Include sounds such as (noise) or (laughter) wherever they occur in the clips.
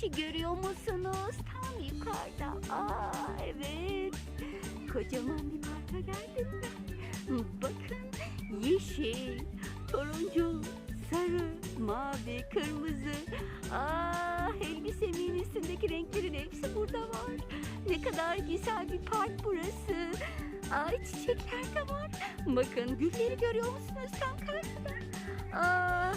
güneşi görüyor musunuz? Tam yukarıda. Aa evet. Kocaman bir parka geldim ben. Bakın yeşil, turuncu, sarı, mavi, kırmızı. Aa elbisemin üstündeki renklerin hepsi burada var. Ne kadar güzel bir park burası. Ay çiçekler de var. Bakın gülleri görüyor musunuz tam karşıda? Aa,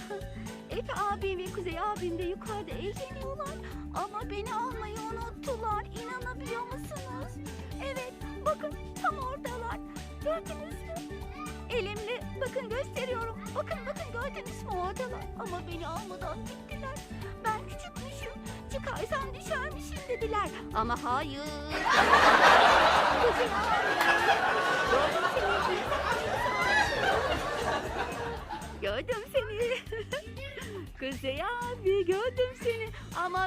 Efe abim ve Kuzey abim de yukarıda eğleniyorlar. Ama beni almayı unuttular. İnanabiliyor musunuz? Evet bakın tam oradalar. Gördünüz mü? Elimle bakın gösteriyorum. Bakın bakın gördünüz mü oradalar. Ama beni almadan gittiler. Ben küçükmüşüm. Çıkarsam düşermişim dediler. Ama hayır. (laughs)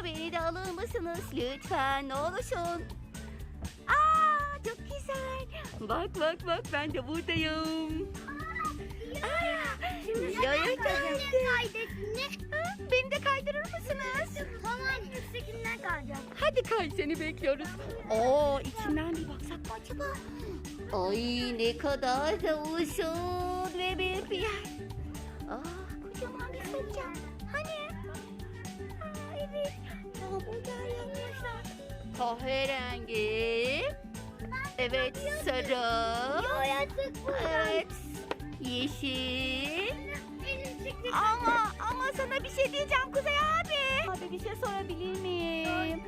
beni de alır mısınız lütfen ne olursun. Aa çok güzel. Bak bak bak ben de buradayım. Aa, geldi. Ha, Beni de kaydırır mısınız? Tamam yüksekinden kalacağım. Hadi kay seni bekliyoruz. Oo içinden bir baksak mı acaba? Ay ne kadar da uzun ve bir yer. Aa kocaman bir salıncak. Hani? Aa evet. Ya burada yanmışlar. Kahverengi. Evet sarı. Evet. Yeşil. Ama ama sana bir şey diyeceğim Kuzey abi. Abi bir şey sorabilir miyim?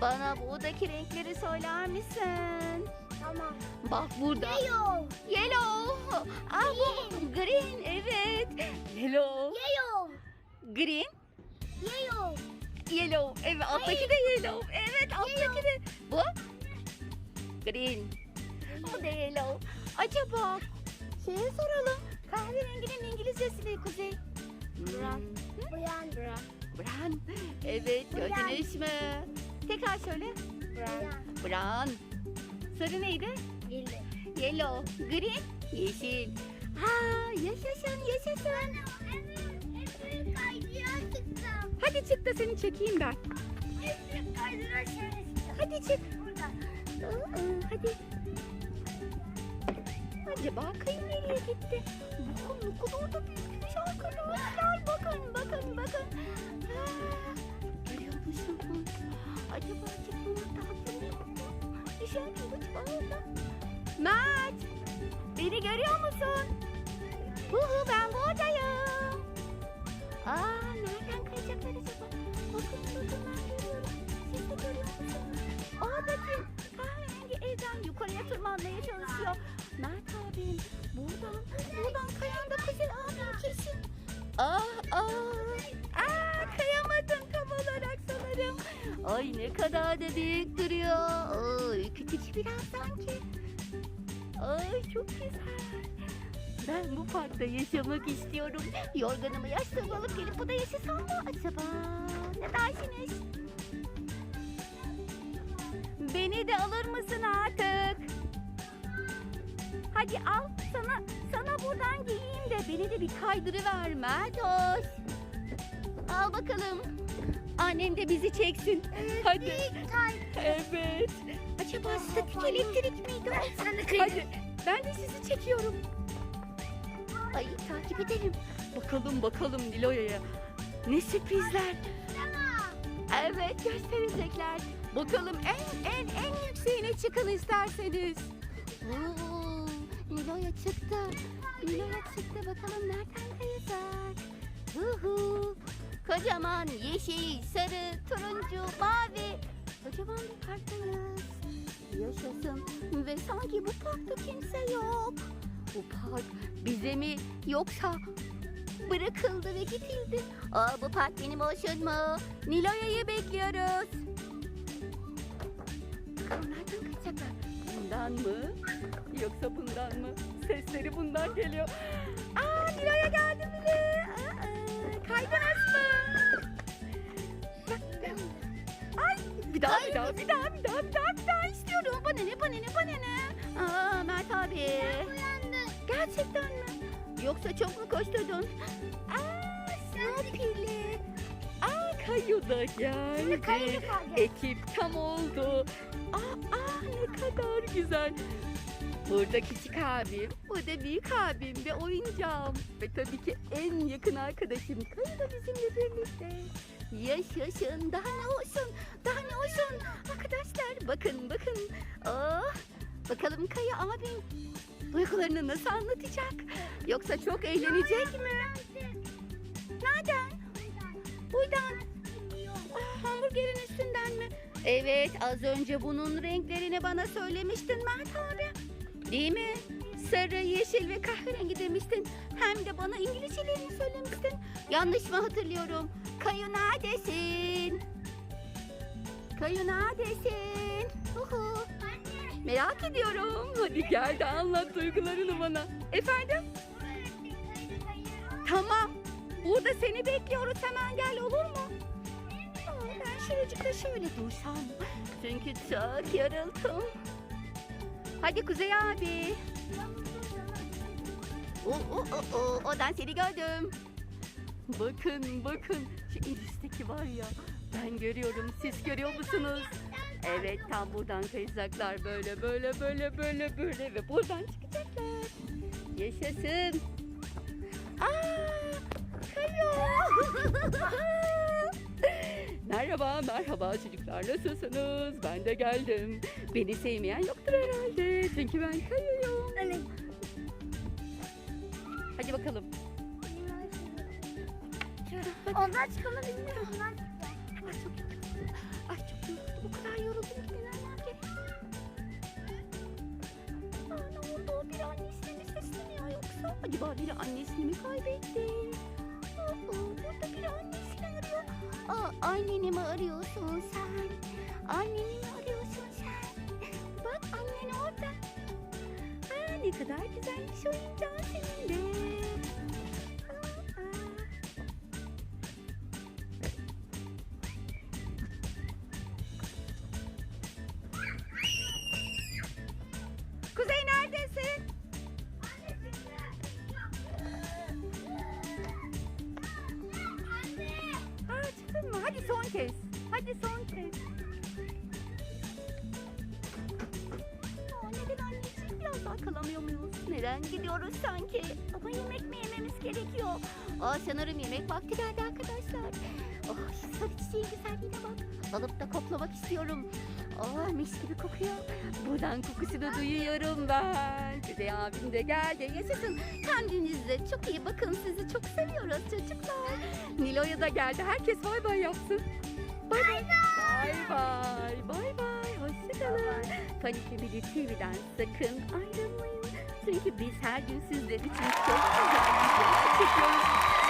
Bana buradaki renkleri söyler misin? Tamam. Bak burada. Yellow. Yellow. Aa bu green evet. Yellow. Yellow. Green. Yellow. Yellow. Evet alttaki de yellow. Evet alttaki de. Bu? Green. Bu da yellow. Acaba şeye soralım. Kahverenginin İngilizcesi ne Kuzey? Brown. Uyan. Brown. Brown. Evet gördünüz mü? Tekrar söyle. Brown. Brown. Sarı neydi? Yellow. Yellow. Green. Yeşil. Ha yaşasın yaşasın. Hadi çık da seni çekeyim ben. Hadi çık. Aa, hadi. Acaba kayın nereye gitti? Bakın ne kadar da büyükmüş arkadaşlar. Bakın bakın bakın. Ha, görüyor musunuz? Acaba çıkmamak lazım mu? Düşer kılıç bağırda. Mert! Beni görüyor musun? Huhu ben buradayım. Aa nereden Musunuz? Oradaki kahverengi evden yukarıya tırmanmaya çalışıyor. Mert abim buradan, buradan kayan da Kuzey abim kesin. Ah ah, ah kayamadım tam olarak sanırım. Ay ne kadar da büyük duruyor. Ay küçük biraz sanki. Ay çok güzel. Ben bu parkta yaşamak istiyorum. Yorganımı yastığımı alıp gelip burada yaşasam mı acaba? Beni de alır mısın artık? Hadi al sana sana buradan giyeyim de beni de bir kaydırıver Mertos. Al bakalım. Annem de bizi çeksin. Hadi. Bir kay. Evet. Acaba statik elektrik miydi o? Hadi ben de sizi çekiyorum. Ay takip edelim. Bakalım bakalım Nilo'ya. Ne sürprizler. Evet gösterecekler. Bakalım en en en yükseğine çıkın isterseniz. Oo, Nilo'ya çıktı. Nilo'ya çıktı bakalım nereden kayacak. Huhu. Kocaman yeşil, sarı, turuncu, mavi. Kocaman bir parktayız. Yaşasın. Ve sanki bu parkta kimse yok. Bu park bize mi yoksa bırakıldı ve gidildi? Aa, bu park benim olsun mu? Niloya'yı bekliyoruz. Nereden kaçacaklar? Bundan mı? Yoksa bundan mı? Sesleri bundan geliyor. Aa Niloya geldi bile. Aa, kaydınız mı? Ay bir daha bir daha bir daha bir daha bir daha bir daha istiyorum. Bana ne bana ne bana ne? Aa Mert abi. Gerçekten mi? Yoksa çok mu koşturdun? Aa Snoopy'li. Aa Kayu da geldi. Kalacak. Ekip tam oldu. Aa, aa ne kadar güzel. Burada küçük abim, burada büyük abim ve oyuncağım. Ve tabii ki en yakın arkadaşım Kayı da bizimle birlikte. Yaşasın, daha ne olsun, daha ne olsun. Arkadaşlar bakın bakın. Oh, bakalım Kayı abim duygularını nasıl anlatacak? Yoksa çok eğlenecek mi? Nereden? Buradan. Ah, hamburgerin üstünden mi? Evet az önce bunun renklerini bana söylemiştin Mert abi. Değil mi? Sarı, yeşil ve kahverengi demiştin. Hem de bana İngilizcelerini söylemiştin. Yanlış mı hatırlıyorum? Kayu neredesin? Kayu neredesin? Uhu. Merak ediyorum. Hadi gel de anlat duygularını bana. Efendim? Tamam. Burada seni bekliyoruz. Hemen gel olur mu? Aa, ben şuracıkta şöyle dursam. Çünkü çok yoruldum. Hadi Kuzey abi. Oo, oo, oo, oo, Oradan seni gördüm. Bakın bakın. Şu en üstteki var ya. Ben görüyorum. Siz görüyor musunuz? Evet tam buradan kayacaklar. Böyle böyle böyle böyle böyle ve buradan çıkacaklar. Yaşasın. Aa, kayıyor. (laughs) merhaba merhaba çocuklar nasılsınız? Ben de geldim. Beni sevmeyen yoktur herhalde. Çünkü ben kayıyorum. Anne. Hadi bakalım. Ondan çıkanı bilmiyorum. Ondan çıktı. Ay çok yoruldum. O kadar yoruldum ki dinlenmem gerek. Aa, ne oldu? Bir annesine mi sesleniyor yoksa? Acaba biri annesini mi kaybetti? Aa, burada biri annesini arıyor. Aa, anneni mi arıyorsun sen? Anneni mi arıyorsun sen? Bak annen orada. Aa, ne kadar güzelmiş oyuncağın senin de. Kez. Hadi son kez. Aa, neden anneciğim? Biraz daha kalamıyor muyuz? Neden gidiyoruz sanki? Ama yemek mi yememiz gerekiyor? Aa, sanırım yemek vakti geldi arkadaşlar. Oh, sarı çiçeğin güzelliğine bak. Alıp da koklamak istiyorum. Oh, mis gibi kokuyor. Buradan kokusunu duyuyorum ben. Kuzey abim de geldi. Yaşasın. Kendinize çok iyi bakın. Sizi çok seviyoruz çocuklar. Nilo'ya da geldi. Herkes bay bay yapsın. Bay bay. Bay bay. Bay bay. Hoşçakalın. Panik Family TV'den sakın ayrılmayın. Çünkü biz her gün sizler için çok güzel videolar çekiyoruz.